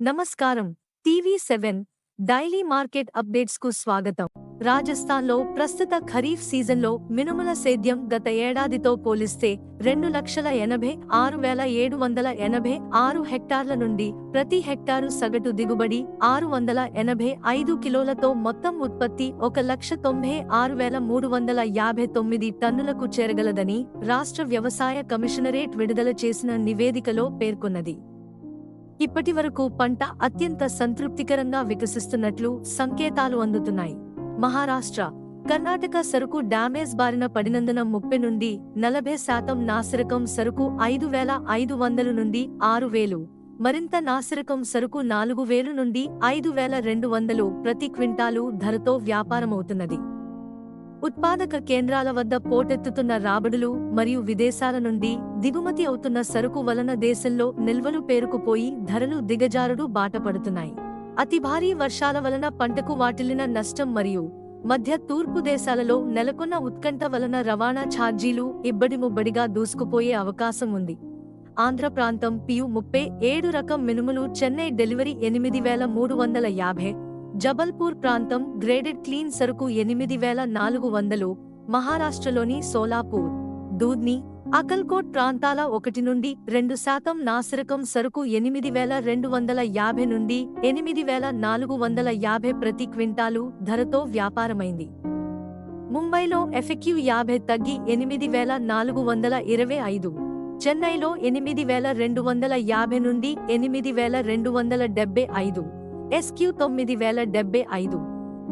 నమస్కారం. TV seven daily market అప్డేట్స్కు స్వాగతం. రాజస్థాన్లో ప్రస్తుత ఖరీఫ్ సీజన్లో మినుముల సేద్యం గత ఏడాదితో పోలిస్తే రెండు లక్షల ఎనభై ఆరు వేల ఏడు వందల ఎనభై ఆరు హెక్టార్ల నుండి ప్రతి హెక్టారు సగటు దిగుబడి ఆరు వందల ఎనభై ఐదు కిలోలతో మొత్తం ఉత్పత్తి ఒక లక్ష తొంభై ఆరు వేల మూడు వందల యాభై తొమ్మిది టన్నులకు చేరగలదని రాష్ట్ర వ్యవసాయ కమిషనరేట్ విడుదల చేసిన నివేదికలో పేర్కొన్నది. ఇప్పటి వరకు పంట అత్యంత సంతృప్తికరంగా వికసిస్తున్నట్లు సంకేతాలు అందుతున్నాయి. మహారాష్ట్ర కర్ణాటక సరుకు డ్యామేజ్ బారిన పడినందున ముప్పై నుండి నలభై శాతం నాసిరకం సరుకు ఐదు వేల ఐదు వందలు నుండి ఆరు వేలు మరింత నాసిరకం సరుకు నాలుగు వేలు నుండి ఐదు వేల రెండు వందలు ప్రతి క్వింటాలు ధరతో వ్యాపారమవుతున్నది. ఉత్పాదక కేంద్రాల వద్ద పోటెత్తుతున్న రాబడులు మరియు విదేశాల నుండి దిగుమతి అవుతున్న సరుకు వలన దేశంలో నిల్వలు పేరుకుపోయి ధరలు దిగజారుడు బాటపడుతున్నాయి. అతి భారీ వర్షాల వలన పంటకు వాటిల్లిన నష్టం మరియు మధ్య తూర్పు దేశాలలో నెలకొన్న ఉత్కంఠ వలన రవాణా ఛార్జీలు ఇబ్బడి ముబ్బడిగా దూసుకుపోయే అవకాశం ఉంది. ఆంధ్ర ప్రాంతం పియు ముప్పై ఏడు రకం మినుములు చెన్నై డెలివరీ ఎనిమిది వేల మూడు వందల యాభై జబల్పూర్ ప్రాంతం గ్రేడెడ్ క్లీన్ సరుకు ఎనిమిది వేల నాలుగు వందలు మహారాష్ట్రలోని సోలాపూర్ దూద్ని అకల్కోట్ ప్రాంతాల ఒకటి నుండి రెండు శాతం నాసిరకం సరుకు ఎనిమిది వేల రెండు వందల యాభై నుండి ఎనిమిది వేల నాలుగు వందల యాభై ప్రతి క్వింటాలు ధరతో వ్యాపారమైంది. ముంబైలో ఎఫెక్యూ యాభై తగ్గి ఎనిమిది వేల నాలుగు వందల ఇరవై ఐదు చెన్నైలో ఎనిమిది వేల రెండు వందల యాభై నుండి ఎనిమిది వేల రెండు వందల డెబ్బై ఐదు ఎస్క్యూ తొమ్మిది వేల డెబ్బై ఐదు.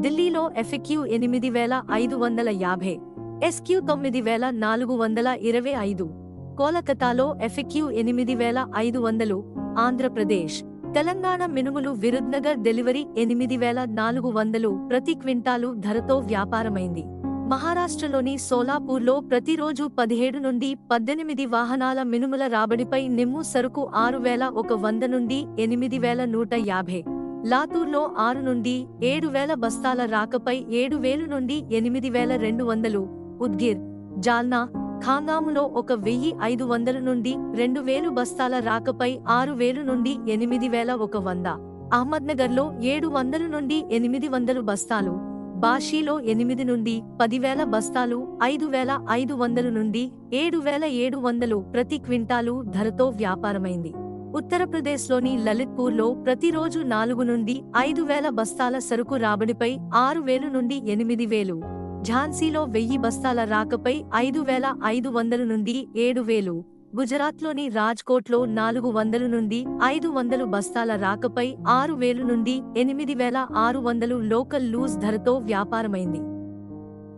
ఢిల్లీలో ఎఫెక్యూ ఎనిమిది వేల ఐదు వందల యాభై. ఎస్క్యూ తొమ్మిది వేల నాలుగు వందల ఇరవై ఐదు. కోలకతాలో ఎఫెక్యూ ఎనిమిది వేల ఐదు వందలు. ఆంధ్రప్రదేశ్. తెలంగాణ మినుములు విరుద్నగర్ డెలివరీ ఎనిమిది వేల నాలుగు వందలు. ప్రతి క్వింటాలు ధరతో వ్యాపారమైంది. మహారాష్ట్రలోని సోలాపూర్లో ప్రతిరోజు పదిహేడు నుండి పద్దెనిమిది వాహనాల మినుముల రాబడిపై నిమ్ము సరుకు ఆరు వేల ఒక వంద నుండి ఎనిమిది వేల నూట యాభై. లాతూర్లో ఆరు నుండి ఏడు వేల బస్తాల రాకపై ఏడు వేలు నుండి ఎనిమిది వేల రెండు వందలు. ఉద్గిర్ జాల్నా ఖాంగాములో ఒక వెయ్యి ఐదు వందల నుండి రెండు వేలు బస్తాల రాకపై ఆరు వేలు నుండి ఎనిమిది వేల ఒక వంద. అహ్మద్నగర్లో ఏడు వందలు నుండి ఎనిమిది వందలు బస్తాలు. బాషీలో ఎనిమిది నుండి పదివేల బస్తాలు ఐదు వేల ఐదు వందలు నుండి ఏడు వేల ఏడు వందలు ప్రతి క్వింటాలు ధరతో వ్యాపారమైంది. ఉత్తరప్రదేశ్లోని లలిత్పూర్లో ప్రతిరోజు నాలుగు నుండి ఐదు వేల బస్తాల సరుకు రాబడిపై ఆరు వేలు నుండి ఎనిమిది వేలు. ఝాన్సీలో వెయ్యి బస్తాల రాకపై ఐదు వేల ఐదు వందలు నుండి ఏడు వేలు. గుజరాత్లోని రాజ్కోట్లో నాలుగు వందలు నుండి ఐదు వందలు బస్తాల రాకపై ఆరు వేలు నుండి ఎనిమిది వేల ఆరు వందలు లోకల్ లూజ్ ధరతో వ్యాపారమైంది.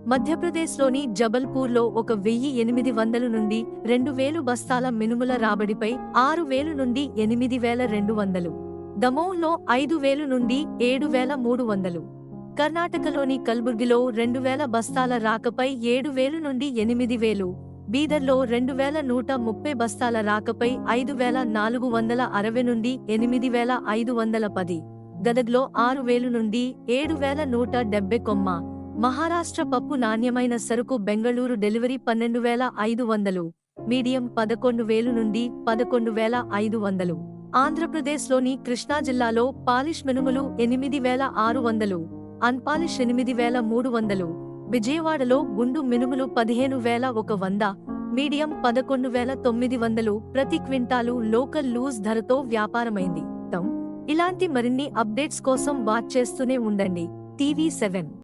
మధ్యప్రదేశ్లోని జబల్పూర్లో ఒక వెయ్యి ఎనిమిది వందలు నుండి రెండు వేలు బస్తాల మినుముల రాబడిపై ఆరు వేలు నుండి ఎనిమిది వేల రెండు వందలు. దమోహ్లో ఐదు వేలు నుండి ఏడు వేల మూడు వందలు. కర్ణాటకలోని కల్బుర్గిలో రెండు వేల బస్తాల రాకపై ఏడు వేలు నుండి ఎనిమిది వేలు. బీదర్లో రెండు వేల నూట ముప్పై బస్తాల రాకపై ఐదు వేల నాలుగు వందల అరవై నుండి ఎనిమిది వేల ఐదు వందల పది. గదగ్లో ఆరు వేలు నుండి ఏడు వేల నూట డెబ్బై కొమ్మ. మహారాష్ట్ర పప్పు నాణ్యమైన సరుకు బెంగళూరు డెలివరీ పన్నెండు వేల ఐదు వందలు మీడియం పదకొండు వేలు నుండి పదకొండు వేల ఐదు వందలు. ఆంధ్రప్రదేశ్లోని కృష్ణా జిల్లాలో పాలిష్ మినుములు ఎనిమిది వేల ఆరు వందలు అన్పాలిష్ ఎనిమిది వేల మూడు వందలు విజయవాడలో గుండు మినుములు పదిహేను వేల ఒక వంద మీడియం పదకొండు వేల తొమ్మిది వందలు ప్రతి క్వింటాలు లోకల్ లూజ్ ధరతో వ్యాపారమైంది. ఇలాంటి మరిన్ని అప్డేట్స్ కోసం వాచ్ చేస్తూనే ఉండండి. TV seven.